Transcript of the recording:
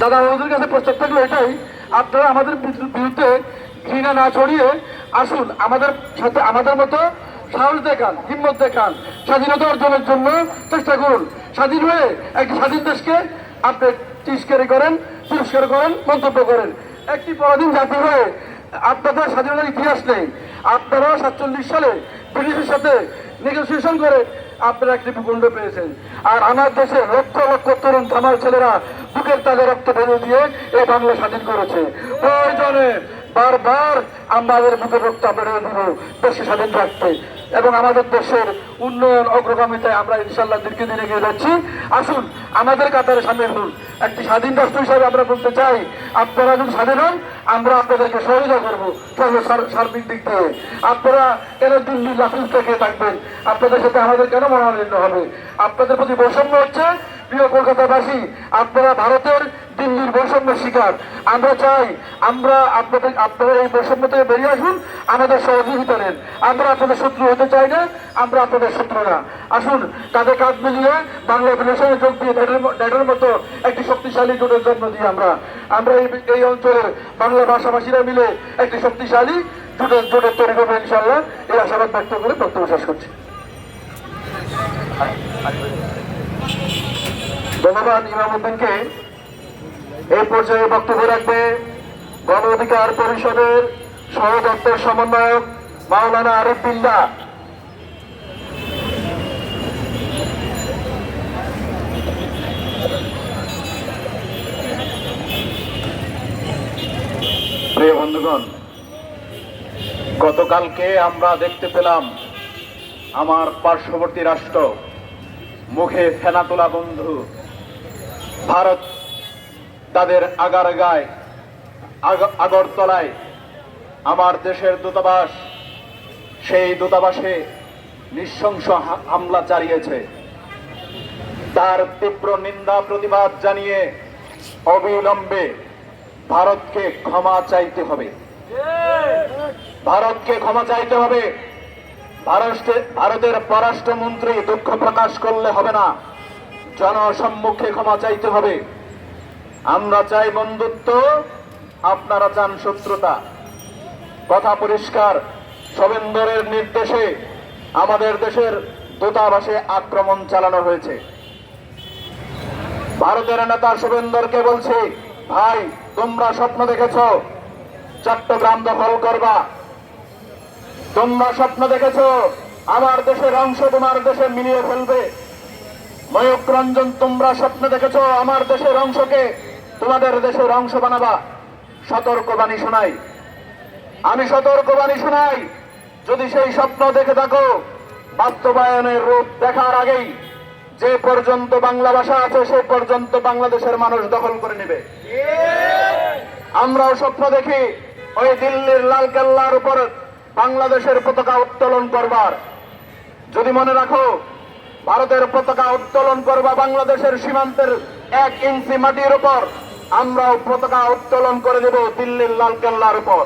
দাদা আমাদের কাছে প্রস্তাব থাকল এটাই, আপনারা আমাদের বিরুদ্ধে ঘৃণা না ছড়িয়ে আসুন, আমাদের সাথে আমাদের মতো সাহস দেখান, হিম্মত দেখান, স্বাধীনতা অর্জনের জন্য চেষ্টা করুন। স্বাধীন হয়ে একটি স্বাধীন দেশকে আপনি তিরস্কারি করেন, তিরস্কার করেন, মন্তব্য করেন। একটি পরাধীন জাতি হয়ে আপনাদের স্বাধীনতার ইতিহাস নেই। আপনারা সাতচল্লিশ সালে ব্রিটিশের সাথে নেগোসিয়েশন করে আপনারা একটি ভূখণ্ড পেয়েছেন। আর আমার দেশে লক্ষ লক্ষ তরুণ আমার ছেলেরা বুকের তাজা রক্ত ফেলে দিয়ে এই বাংলা স্বাধীন করেছে। প্রয়োজনে বারবার আমাদের বুকের রক্ত আপনারা দেশকে স্বাধীন রাখতে। এবং আমাদের দেশের উন্নয়ন অগ্রগামিতায় আমরা ইনশাল্লাহ দিনকে দিনে এগিয়ে যাচ্ছি। আসুন, আমাদের কাতারে সামিল হন। একটি স্বাধীন রাষ্ট্র হিসাবে আমরা বলতে চাই, আপনারা যদি স্বাধীন হন, আমরা আপনাদেরকে সহযোগিতা করব সার- সার্বিক দিক থেকে আপনারা কেন দিল্লি লাফিস থেকে থাকবেন? আপনাদের সাথে আমাদের কেন মনোনয়ন হবে? আপনাদের প্রতি বৈষম্য হচ্ছে প্রিয় কলকাতাবাসী, আপনারা ভারতের দিল্লির বৈষম্যের শিকার। আমরা চাই আমরা আপনাদের আপনারা এই বৈষম্য থেকে বেরিয়ে আসুন, আমাদের সহযোগিতা নেন। আমরা আপনাদের শত্রু হতে চাই না, আমরা আপনাদের শত্রু না। আসুন কাঁধে কাঁধ মিলিয়ে বাংলা ফেডারেশনে যোগ দিয়ে ড্যাডের মতো একটি শক্তিশালী জোটের জন্ম দিই আমরা। আমরা এই এই অঞ্চলের বাংলা ভাষাভাষীরা মিলে একটি শক্তিশালী জোটের জোটের তৈরি করব ইনশাল্লাহ এই আশাবাদ ব্যক্ত করে বক্তব্য শেষ করছি। ধন্যবাদ ইমামুদ্দিনকে এই পর্যায়ে বক্তব্য রাখবে গণ অধিকার পরিষদের সহ দপ্তর সমন্বয়ক মাওলানা আরিফ বিল্লা। প্রিয় বন্ধুগণ, গতকালকে আমরা দেখতে পেলাম আমার পার্শ্ববর্তী রাষ্ট্র, মুখে ফেনা তোলা বন্ধু, ভারত তাদের আগার গায় আগ- আগরতলায় আমার দেশের দূতাবাস, সেই দূতাবাসে নৃশংস হামলা চালিয়েছে। তার তীব্র নিন্দা, প্রতিবাদ জানিয়ে অবিলম্বে ভারতকে ক্ষমা চাইতে হবে। ভারতকে ক্ষমা চাইতে হবে। ভারতে- ভারতের পররাষ্ট্রমন্ত্রী দুঃখ প্রকাশ করলে হবে না। জনসম্মুখে ক্ষমা চাইতে হবে। আমরা চাই বন্ধুত্ব, আপনারা চান শত্রুতা। কথা পরিষ্কার শোভেন্দরের নির্দেশে আমাদের দেশের দূতাবাসে আক্রমণ চালানো হয়েছে। ভারতের নেতা শুভেন্দরকে বলছি, ভাই, তোমরা স্বপ্ন দেখেছ, চট্টগ্রাম দখল করবা। তোমরা স্বপ্ন দেখেছ, আমার দেশের অংশ তোমার দেশে মিলিয়ে ফেলবে। ময়ূক রঞ্জন, তোমরা স্বপ্ন দেখেছ, আমার দেশের অংশকে তোমাদের দেশের অংশ বানাবা সতর্কবাণী শোনাই। আমি সতর্কবাণী শোনাই। যদি সেই স্বপ্ন দেখে থাকো, বাস্তবায়নের রূপ দেখার আগেই যে পর্যন্ত বাংলা ভাষা আছে, সে পর্যন্ত বাংলাদেশের মানুষ দখল করে নেবে। আমরাও স্বপ্ন দেখি, ওই দিল্লির লাল কেল্লার উপর বাংলাদেশের পতাকা উত্তোলন করবার। যদি মনে রাখো, ভারতের পতাকা উত্তোলন করবা বাংলাদেশের সীমান্তের এক ইঞ্চি মাটির উপর। আমরাও পতাকা উত্তোলন করে দেব দিল্লির লাল কেল্লার উপর।